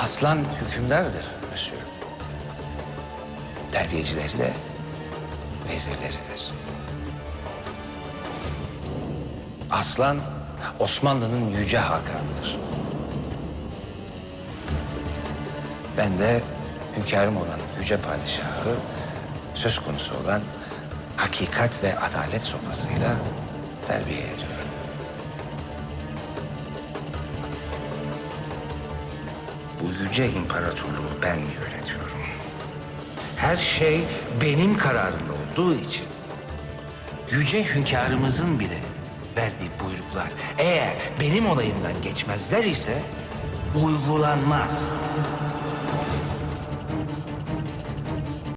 Aslan hükümdardır Monsieur. Terbiyecileri de vezirleridir. Aslan Osmanlı'nın yüce hakanıdır. Ben de hünkârım olan yüce padişahı söz konusu olan hakikat ve adalet sopasıyla terbiye ediyorum. Bu yüce imparatorluğu ben yönetiyorum. Her şey benim kararımda olduğu için yüce hünkârımızın bile verdiği buyruklar eğer benim onayımdan geçmezler ise uygulanmaz.